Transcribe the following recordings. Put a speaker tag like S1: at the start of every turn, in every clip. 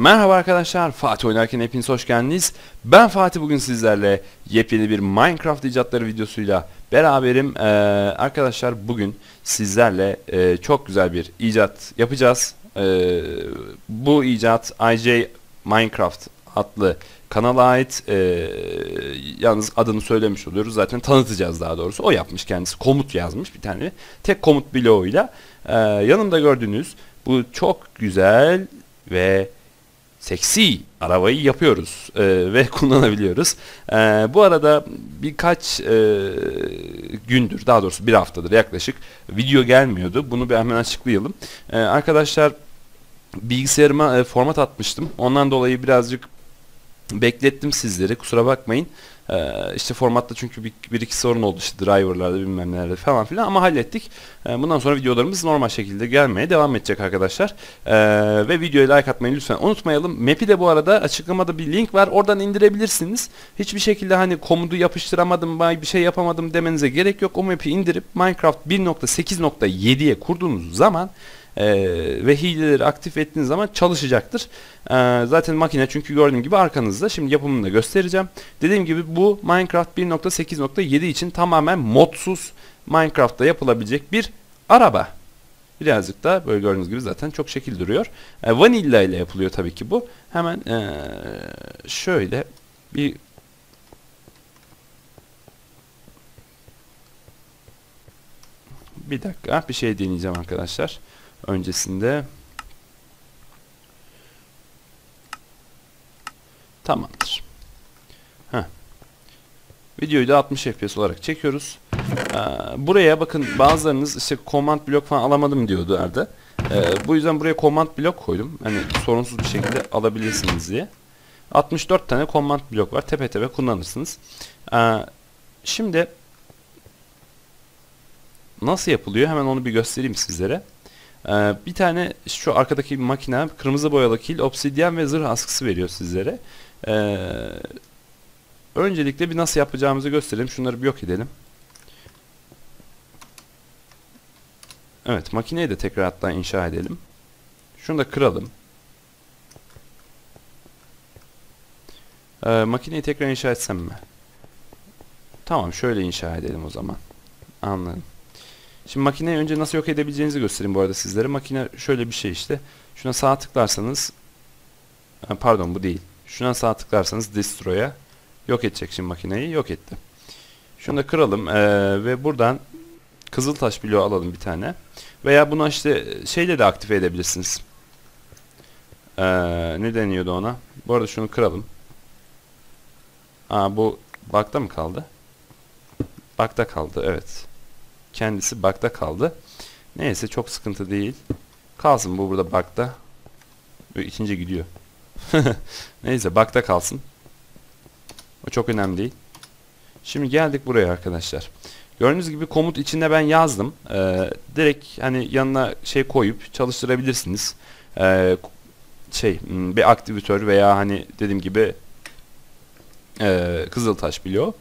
S1: Merhaba arkadaşlar, Fatih oynarken hepiniz hoş geldiniz. Ben Fatih bugün sizlerle yepyeni bir Minecraft icatları videosuyla beraberim. Ee, arkadaşlar bugün sizlerle e, çok güzel bir icat yapacağız. Ee, bu icat IJ Minecraft adlı kanala ait. Ee, yalnız adını söylemiş oluyoruz. Zaten tanıtacağız daha doğrusu. O yapmış kendisi. Komut yazmış bir tane. Tek komut bloğuyla. Ee, yanımda gördüğünüz bu çok güzel ve seksi arabayı yapıyoruz e, ve kullanabiliyoruz. E, bu arada birkaç e, gündür daha doğrusu bir haftadır yaklaşık video gelmiyordu. Bunu bir hemen açıklayalım. E, arkadaşlar bilgisayarıma e, format atmıştım. Ondan dolayı birazcık beklettim sizleri kusura bakmayın. Ee, işte formatta çünkü bir, bir iki sorun oldu işte driverlarda bilmem nelerde falan filan ama hallettik. Ee, bundan sonra videolarımız normal şekilde gelmeye devam edecek arkadaşlar. Ee, ve videoya like atmayı lütfen unutmayalım. Map'i de bu arada açıklamada bir link var. Oradan indirebilirsiniz. Hiçbir şekilde hani komutu yapıştıramadım, bir şey yapamadım demenize gerek yok. O map'i indirip Minecraft 1.8.7'ye kurduğunuz zaman e, ve hileleri aktif ettiğiniz zaman çalışacaktır. E, zaten makine çünkü gördüğüm gibi arkanızda. Şimdi yapımını da göstereceğim. Dediğim gibi bu Minecraft 1.8.7 için tamamen modsuz Minecraft'ta yapılabilecek bir araba. Birazcık da böyle gördüğünüz gibi zaten çok şekil duruyor. E, vanilla ile yapılıyor tabii ki bu. Hemen e, şöyle bir bir dakika bir şey deneyeceğim arkadaşlar öncesinde tamamdır. Heh. Videoyu da 60 FPS olarak çekiyoruz. Ee, buraya bakın bazılarınız işte command blok falan alamadım diyordu Arda. Ee, bu yüzden buraya command blok koydum. Hani sorunsuz bir şekilde alabilirsiniz diye. 64 tane command blok var. Tepe tepe kullanırsınız. Ee, şimdi nasıl yapılıyor? Hemen onu bir göstereyim sizlere. Ee, bir tane şu arkadaki makine kırmızı boyalı kil, obsidyen ve zırh askısı veriyor sizlere. Ee, öncelikle bir nasıl yapacağımızı gösterelim. Şunları bir yok edelim. Evet makineyi de tekrar hatta inşa edelim. Şunu da kıralım. Ee, makineyi tekrar inşa etsem mi? Tamam şöyle inşa edelim o zaman. Anladım. Şimdi makineyi önce nasıl yok edebileceğinizi göstereyim bu arada sizlere. Makine şöyle bir şey işte. Şuna sağ tıklarsanız pardon bu değil. Şuna sağ tıklarsanız destroy'a yok edecek şimdi makineyi. Yok etti. Şunu da kıralım ee, ve buradan kızıltaş bloğu alalım bir tane. Veya bunu işte şeyle de aktive edebilirsiniz. Ee, ne deniyordu ona? Bu arada şunu kıralım. Aa bu bakta mı kaldı? Bakta kaldı evet. Kendisi bakta kaldı. Neyse çok sıkıntı değil. Kalsın bu burada bakta. İkinci gidiyor. Neyse bakta kalsın. O çok önemli değil. Şimdi geldik buraya arkadaşlar. Gördüğünüz gibi komut içinde ben yazdım. Ee, direkt hani yanına şey koyup çalıştırabilirsiniz. Ee, şey hmm, bir aktivitör veya hani dediğim gibi e, Kızıltaş bloğu.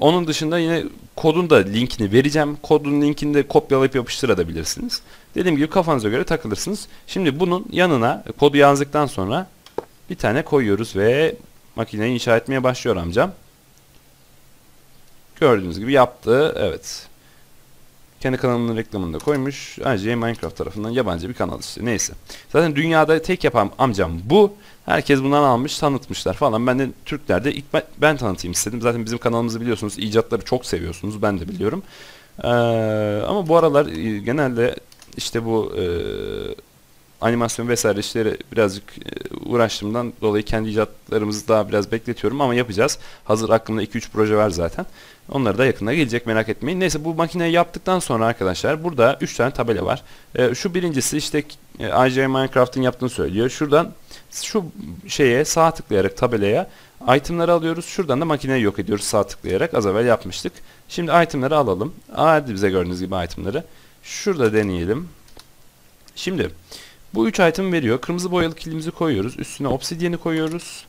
S1: Onun dışında yine kodun da linkini vereceğim. Kodun linkini de kopyalayıp yapıştırabilirsiniz. Dediğim gibi kafanıza göre takılırsınız. Şimdi bunun yanına kodu yazdıktan sonra bir tane koyuyoruz ve makineyi inşa etmeye başlıyor amcam. Gördüğünüz gibi yaptı. Evet. Kendi kanalının reklamını da koymuş. Ayrıca Minecraft tarafından yabancı bir kanal işte. Neyse. Zaten dünyada tek yapan amcam bu. Herkes bundan almış tanıtmışlar falan. Ben de Türklerde ilk ben, tanıtayım istedim. Zaten bizim kanalımızı biliyorsunuz. icatları çok seviyorsunuz. Ben de biliyorum. Ee, ama bu aralar e, genelde işte bu e, animasyon vesaire işleri birazcık e, uğraştığımdan dolayı kendi icatlarımızı daha biraz bekletiyorum ama yapacağız. Hazır aklımda 2-3 proje var zaten. Onları da yakında gelecek merak etmeyin. Neyse bu makineyi yaptıktan sonra arkadaşlar burada 3 tane tabela var. Ee, şu birincisi işte e, IJ Minecraft'ın yaptığını söylüyor. Şuradan şu şeye sağ tıklayarak tabelaya itemları alıyoruz. Şuradan da makineyi yok ediyoruz sağ tıklayarak. Az evvel yapmıştık. Şimdi itemları alalım. Hadi bize gördüğünüz gibi itemları. Şurada deneyelim. Şimdi bu 3 item veriyor. Kırmızı boyalı kilimizi koyuyoruz. Üstüne obsidyeni koyuyoruz.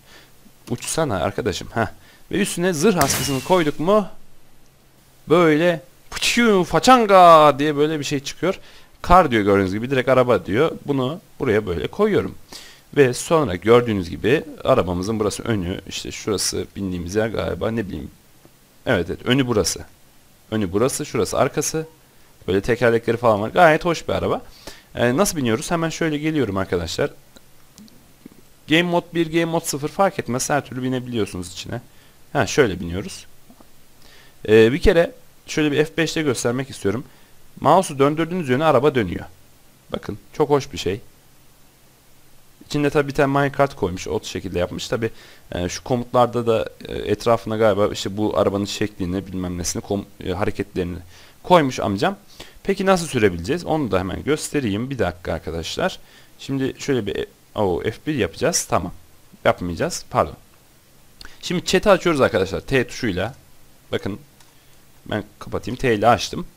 S1: Uçsana arkadaşım. Heh. Ve üstüne zırh askısını koyduk mu böyle façanga diye böyle bir şey çıkıyor. Kar diyor gördüğünüz gibi direkt araba diyor. Bunu buraya böyle koyuyorum. Ve sonra gördüğünüz gibi arabamızın burası önü, işte şurası bindiğimiz yer galiba ne bileyim. Evet evet önü burası. Önü burası, şurası arkası. Böyle tekerlekleri falan var. Gayet hoş bir araba. Ee, nasıl biniyoruz? Hemen şöyle geliyorum arkadaşlar. Game Mode 1, Game Mode 0 fark etmez. Her türlü binebiliyorsunuz içine. Ha şöyle biniyoruz. Ee, bir kere şöyle bir F5'te göstermek istiyorum. Mouse'u döndürdüğünüz yöne araba dönüyor. Bakın çok hoş bir şey. İçinde tabi bir tane minecart koymuş. O şekilde yapmış. Tabi e, şu komutlarda da e, etrafına galiba işte bu arabanın şeklini bilmem nesini kom, e, hareketlerini koymuş amcam. Peki nasıl sürebileceğiz? Onu da hemen göstereyim. Bir dakika arkadaşlar. Şimdi şöyle bir o F1 yapacağız. Tamam. Yapmayacağız. Pardon. Şimdi chat'i açıyoruz arkadaşlar. T tuşuyla. Bakın ben kapatayım. T ile açtım.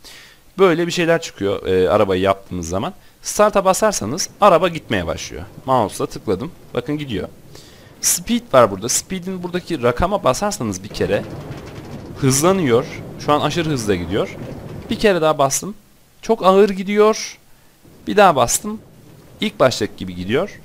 S1: Böyle bir şeyler çıkıyor e, arabayı yaptığınız zaman. Start'a basarsanız araba gitmeye başlıyor. Mouse'la tıkladım. Bakın gidiyor. Speed var burada. Speed'in buradaki rakama basarsanız bir kere hızlanıyor. Şu an aşırı hızla gidiyor. Bir kere daha bastım. Çok ağır gidiyor. Bir daha bastım. İlk baştaki gibi gidiyor.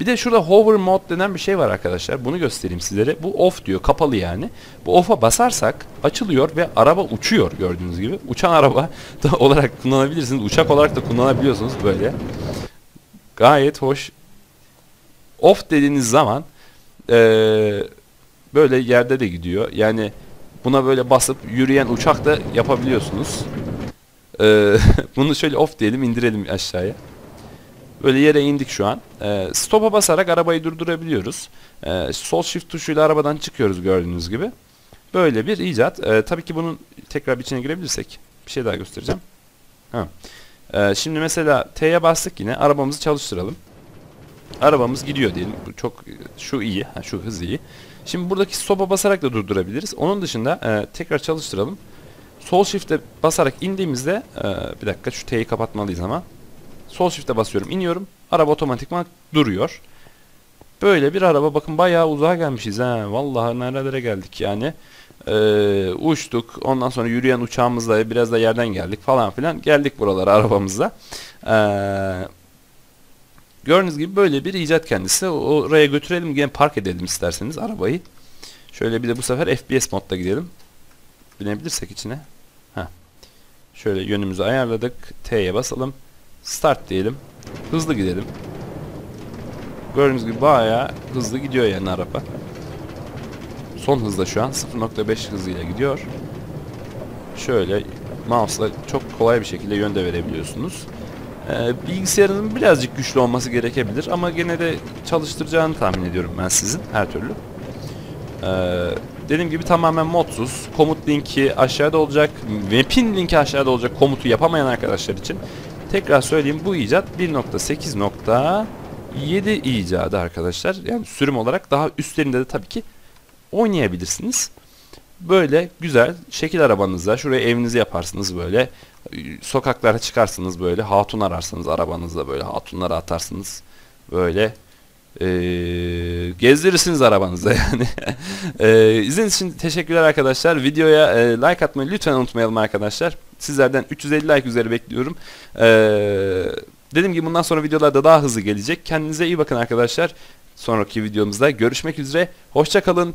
S1: Bir de şurada hover mode denen bir şey var arkadaşlar. Bunu göstereyim sizlere. Bu off diyor. Kapalı yani. Bu off'a basarsak açılıyor ve araba uçuyor gördüğünüz gibi. Uçan araba da olarak kullanabilirsiniz. Uçak olarak da kullanabiliyorsunuz böyle. Gayet hoş. Off dediğiniz zaman ee, böyle yerde de gidiyor. Yani buna böyle basıp yürüyen uçak da yapabiliyorsunuz. Ee, bunu şöyle off diyelim indirelim aşağıya. Böyle yere indik şu an. E, stop'a basarak arabayı durdurabiliyoruz. E, sol shift tuşuyla arabadan çıkıyoruz gördüğünüz gibi. Böyle bir icat. E, tabii ki bunun tekrar içine girebilirsek bir şey daha göstereceğim. Ha. E, şimdi mesela T'ye bastık yine. Arabamızı çalıştıralım. Arabamız gidiyor diyelim. Çok şu iyi. Ha, şu hız iyi. Şimdi buradaki stop'a basarak da durdurabiliriz. Onun dışında e, tekrar çalıştıralım. Sol shift'e basarak indiğimizde e, bir dakika şu T'yi kapatmalıyız ama. Sol shift'e basıyorum iniyorum. Araba otomatikman duruyor. Böyle bir araba bakın bayağı uzağa gelmişiz ha. Vallahi nerelere geldik yani. Ee, uçtuk. Ondan sonra yürüyen uçağımızla biraz da yerden geldik falan filan. Geldik buralara arabamızla. Ee, gördüğünüz gibi böyle bir icat kendisi. Oraya götürelim gene park edelim isterseniz arabayı. Şöyle bir de bu sefer FPS modda gidelim. Binebilirsek içine. Heh. Şöyle yönümüzü ayarladık. T'ye basalım. Start diyelim. Hızlı gidelim. Gördüğünüz gibi bayağı hızlı gidiyor yani araba. Son hızda şu an 0.5 hızıyla gidiyor. Şöyle mouse'la çok kolay bir şekilde yönde verebiliyorsunuz. Ee, bilgisayarınızın birazcık güçlü olması gerekebilir ama gene de çalıştıracağını tahmin ediyorum ben sizin her türlü. Ee, dediğim gibi tamamen modsuz. Komut linki aşağıda olacak. Map'in linki aşağıda olacak komutu yapamayan arkadaşlar için. Tekrar söyleyeyim bu icat 1.8.7 icadı arkadaşlar. Yani sürüm olarak daha üstlerinde de tabii ki oynayabilirsiniz. Böyle güzel şekil arabanızla şuraya evinizi yaparsınız böyle. Sokaklara çıkarsınız böyle hatun ararsınız arabanızda böyle hatunları atarsınız. Böyle e, gezdirirsiniz arabanızda yani. e, izlediğiniz için teşekkürler arkadaşlar. Videoya e, like atmayı lütfen unutmayalım arkadaşlar. Sizlerden 350 like üzeri bekliyorum. E, dediğim gibi bundan sonra videolarda daha hızlı gelecek. Kendinize iyi bakın arkadaşlar. Sonraki videomuzda görüşmek üzere. Hoşçakalın.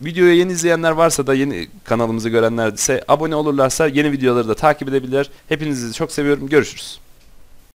S1: Videoyu yeni izleyenler varsa da yeni kanalımızı görenler ise abone olurlarsa yeni videoları da takip edebilirler. Hepinizi çok seviyorum. Görüşürüz.